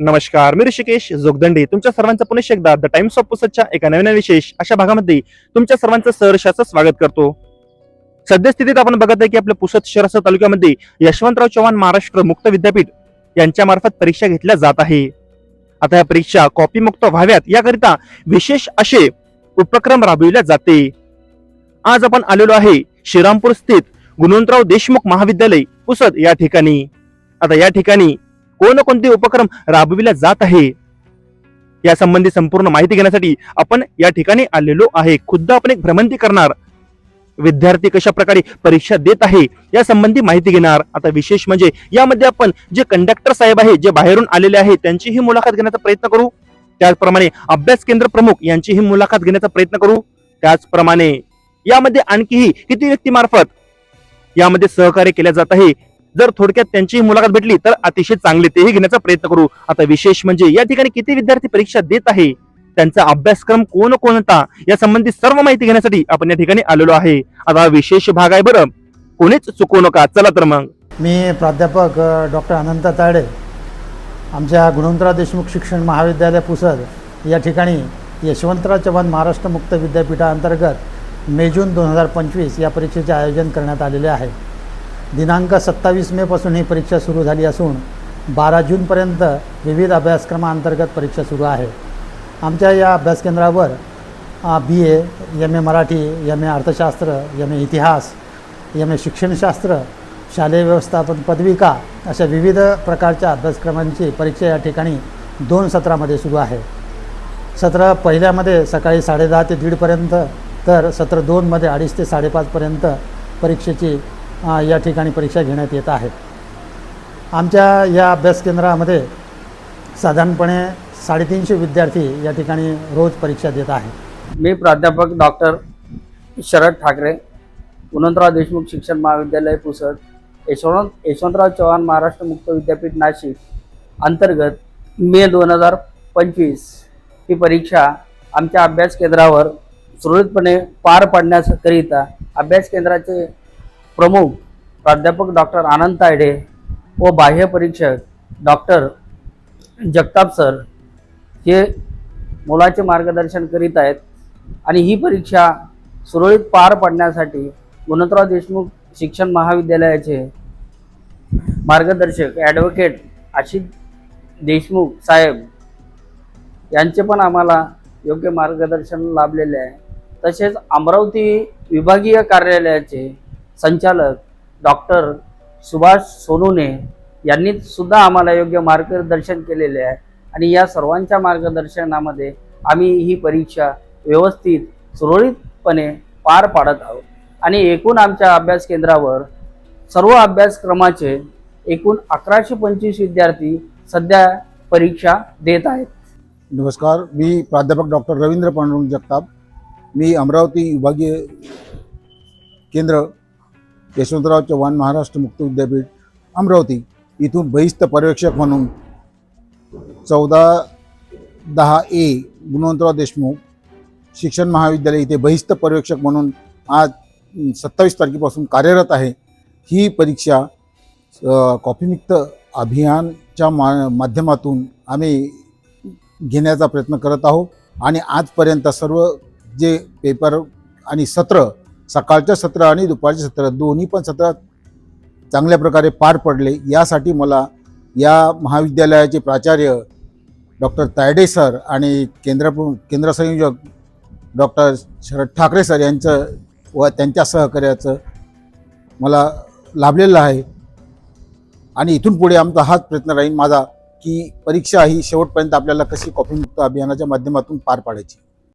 नमस्कार मी ऋषिकेश जोगदंडे. तुमच्या सर्वांचं पुन्हा एकदा द टाइम्स ऑफ पुसदच्या एका नवीन विशेष अशा भागामध्ये तुमच्या सर्वांचं सहर्षाचं स्वागत करतो. सद्यस्थितीत आपण बघत आहे की आपल्या पुसद शहरासह तालुक्यामध्ये यशवंतराव चव्हाण महाराष्ट्र मुक्त विद्यापीठ यांच्या मार्फत परीक्षा घेतल्या जात आहे. आता या परीक्षा कॉपी मुक्त व्हाव्यात याकरिता विशेष असे उपक्रम राबविले जाते. आज आपण आलेलो आहे श्रीरामपूर स्थित गुणवंतराव देशमुख महाविद्यालय पुसद या ठिकाणी. आता या ठिकाणी कोणकोणते उपक्रम राबविले जात आहे? या संबंधी संपूर्ण माहिती घेण्यासाठी आपण या ठिकाणी आलेलो आहे. खुद्द आपण एक भ्रमंती करणार. विद्यार्थी कशा प्रकारे परीक्षा देत आहे या संबंधी माहिती घेणार. आता विशेष म्हणजे यामध्ये आपण जे कंडक्टर साहेब आहे जे बाहेरून आलेले आहे त्यांचीही मुलाखत घेण्याचा प्रयत्न करू. त्याचप्रमाणे अभ्यास केंद्र प्रमुख यांचीही मुलाखत घेण्याचा प्रयत्न करू. त्याचप्रमाणे यामध्ये आणखीही किती व्यक्तीमार्फत यामध्ये सहकार्य केल्या जात आहे जर थोडक्यात त्यांचीही मुलाखत भेटली तर अतिशय चांगले. तेही घेण्याचा प्रयत्न करू. आता विशेष म्हणजे या ठिकाणी किती विद्यार्थी परीक्षा देत आहे? त्यांचा अभ्यासक्रम कोण कोणता? या संबंधी सर्व माहिती घेण्यासाठी आपण या ठिकाणी आलेलो आहे. आता हा विशेष भाग आहे बरं. कोणीच चुकवू नका. चला तर मग. मी प्राध्यापक डॉक्टर अनंत ताळे आमच्या गुणवंतराव देशमुख शिक्षण महाविद्यालय पुसद या ठिकाणी यशवंतराव चव्हाण महाराष्ट्र मुक्त विद्यापीठाअंतर्गत मे जून दोन हजार पंचवीस या परीक्षेचे आयोजन करण्यात आलेले आहे. दिनांक सत्तावीस मेपासून ही परीक्षा सुरू झाली असून बारा जूनपर्यंत विविध अभ्यासक्रमाअंतर्गत परीक्षा सुरू आहे. आमच्या या अभ्यास केंद्रावर B A M A Marathi M A अर्थशास्त्र एम ए इतिहास एम ए शिक्षणशास्त्र शालेय व्यवस्थापन पदविका अशा विविध प्रकारच्या अभ्यासक्रमांची परीक्षा या ठिकाणी दोन सत्रामध्ये सुरू आहे. सत्र पहिल्यामध्ये सकाळी साडेदहा ते दीडपर्यंत तर सत्र दोनमध्ये अडीच ते साडेपाचपर्यंत परीक्षेची या ठिकाणी परीक्षा घेण्यात येत आहेत. आमच्या या अभ्यास केंद्रामध्ये साधारणपणे साडेतीनशे विद्यार्थी या ठिकाणी रोज परीक्षा देत आहेत. मी प्राध्यापक डॉक्टर शरद ठाकरे पुनंतराव देशमुख शिक्षण महाविद्यालय पुसद यशवंत यशवंतराव चव्हाण महाराष्ट्र मुक्त विद्यापीठ नाशिक अंतर्गत मे दोन हजार पंचवीस ही परीक्षा आमच्या अभ्यास केंद्रावर सुरळीतपणे पार पाडण्याकरिता अभ्यास केंद्राचे प्रमुख प्राध्यापक डॉक्टर आनंद तायडे व बाह्य परीक्षक डॉक्टर जगताप सर हे मुलाचे मार्गदर्शन करीत आहेत. आणि ही परीक्षा सुरळीत पार पाडण्यासाठी गुणवंतराव देशमुख शिक्षण महाविद्यालयाचे मार्गदर्शक ॲडव्होकेट आशिष देशमुख साहेब यांचे पण आम्हाला योग्य मार्गदर्शन लाभलेले आहे. तसेच अमरावती विभागीय कार्यालयाचे संचालक डॉक्टर सुभाष सोनुने यांनी सुद्धा आम्हाला योग्य मार्गदर्शन केलेले आहे. आणि या सर्वांच्या मार्गदर्शनामध्ये आम्ही ही परीक्षा व्यवस्थित सुरळीतपणे पार पाडत आहोत. आणि एकूण आमच्या अभ्यास केंद्रावर सर्व अभ्यासक्रमाचे एकूण अकराशे पंचवीस विद्यार्थी सध्या परीक्षा देत आहेत. नमस्कार मी प्राध्यापक डॉक्टर रवींद्र पांडुरंग जगताप. मी अमरावती विभागीय केंद्र यशवंतराव चव्हाण महाराष्ट्र मुक्त विद्यापीठ अमरावती इथून बहिस्त पर्यवेक्षक म्हणून चौदा दहा ए गुणवंतराव देशमुख शिक्षण महाविद्यालय इथे बहिस्त पर्यवेक्षक म्हणून आज सत्तावीस तारखेपासून कार्यरत आहे. ही परीक्षा कॉफीमुक्त अभियानच्या मा माध्यमातून आम्ही घेण्याचा प्रयत्न करत आहोत. आणि आजपर्यंत सर्व जे पेपर आणि सत्र सकाळचं सत्र आणि दुपारचे सत्र दोन्ही पण सत्र चांगल्या प्रकारे पार पडले. यासाठी मला या महाविद्यालयाचे प्राचार्य डॉक्टर तायडे सर आणि केंद्र केंद्र संयोजक डॉक्टर शरद ठाकरे सर यांचं व त्यांच्या सहकार्याचं मला लाभलेलं आहे. आणि इथून पुढे आमचा हाच प्रयत्न राहील माझा की परीक्षा ही शेवटपर्यंत आपल्याला कशी कॉफीमुक्त अभियानाच्या माध्यमातून पार पाडायची.